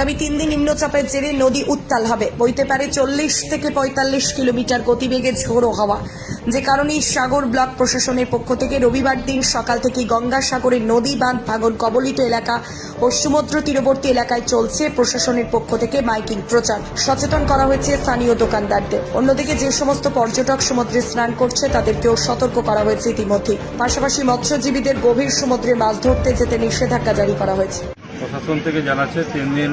আগামী তিন দিন নিম্নচাপের জেরে নদী উত্তাল হবে। বইতে পারে চল্লিশ থেকে পঁয়তাল্লিশ কিলোমিটার গতিবেগে ঝোড়ো হাওয়া। যে কারণে সাগর ব্লক প্রশাসনের পক্ষ থেকে রবিবার দিন সকাল থেকে গঙ্গাসাগরের নদী বাঁধ, ভাঙন, কবলিত এলাকা ও সমুদ্র তীরবর্তী এলাকায় চলছে প্রশাসনের পক্ষ থেকে মাইকিং প্রচার। সচেতন করা হয়েছে স্থানীয় দোকানদারদের। অন্যদিকে যে সমস্ত পর্যটক সমুদ্রে স্নান করছে, তাদেরকেও সতর্ক করা হয়েছে ইতিমধ্যে পাশাপাশি মৎস্যজীবীদের গভীর সমুদ্রে মাছ ধরতে যেতে নিষেধাজ্ঞা জারি করা হয়েছে। প্রশাসন থেকে জানাচ্ছে তিন দিন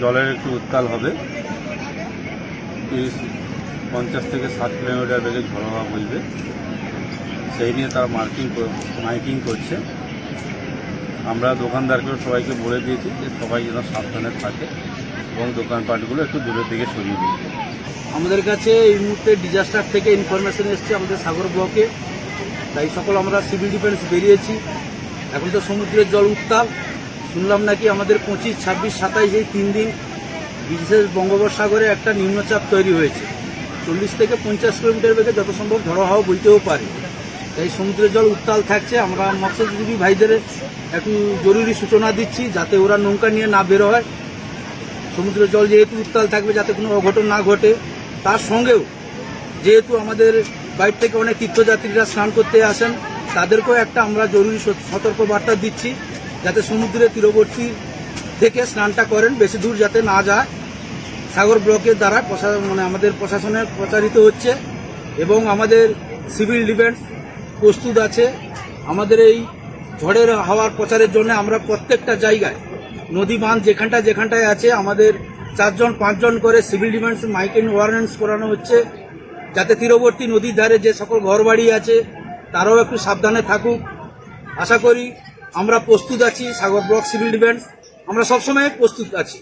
জলের একটু উত্তাল হবে। তিরিশ, পঞ্চাশ থেকে ষাট কিলোমিটার বেগে ঝড় হওয়া বলবে সেই নিয়ে তারা মার্কিং মাইকিং করছে। আমরা দোকানদারকেও সবাইকে বলে দিয়েছি যে সবাই যেন সাবধানে থাকে এবং দোকানপাটগুলো একটু দূরের দিকে সরিয়ে দিই আমাদের কাছে এই মুহূর্তে ডিজাস্টার থেকে ইনফরমেশন এসছে আমাদের সাগর ব্লকে। তাই সকল আমরা সিভিল ডিফেন্স বেরিয়েছি। এখন তো সমুদ্রের জল উত্তাল। শুনলাম নাকি আমাদের পঁচিশ, ছাব্বিশ, সাতাইশ এই তিন দিন বিশেষ বঙ্গোপসাগরে একটা নিম্নচাপ তৈরি হয়েছে। চল্লিশ থেকে পঞ্চাশ কিলোমিটার বেগে যত সম্ভব ঝড়ো হাওয়া বইতেও পারে। তাই সমুদ্রের জল উত্তাল থাকছে। আমরা মৎস্যজীবী ভাইদের একটু জরুরি সূচনা দিচ্ছি যাতে ওরা নৌকা নিয়ে না বেরো হয়। সমুদ্রের জল যেহেতু উত্তাল থাকবে, যাতে কোনো অঘটন না ঘটে, তার সঙ্গেও যেহেতু আমাদের বাইরে থেকে অনেক তীর্থযাত্রীরা স্নান করতে আসেন, তাদেরকেও একটা আমরা জরুরি সত- সতর্ক বার্তা দিচ্ছি। যাতে সমুদ্রের তীরবর্তী থেকে স্নানটা করেন, বেশি দূর যাতে না যায়। সাগর ব্লকের দ্বারা মানে আমাদের প্রশাসনের প্রচারিত হচ্ছে এবং আমাদের সিভিল ডিফেন্স প্রস্তুত আছে। আমাদের এই ঝড়ের হাওয়ার প্রচারের জন্য আমরা প্রত্যেকটা জায়গায় নদী বাঁধ যেখানটা যেখানটায় আছে, আমাদের চারজন, পাঁচজন করে সিভিল ডিফেন্স মাইকিং ওয়ারেন্স করানো হচ্ছে। যাতে তীরবর্তী নদীর ধারে যে সকল ঘরবাড়ি আছে, তারাও একটু সাবধানে থাকুক। আশা করি আমরা প্রস্তুত আছি সাগর ব্লক সিভিল ডিফেন্স। আমরা সবসময় প্রস্তুত আছি।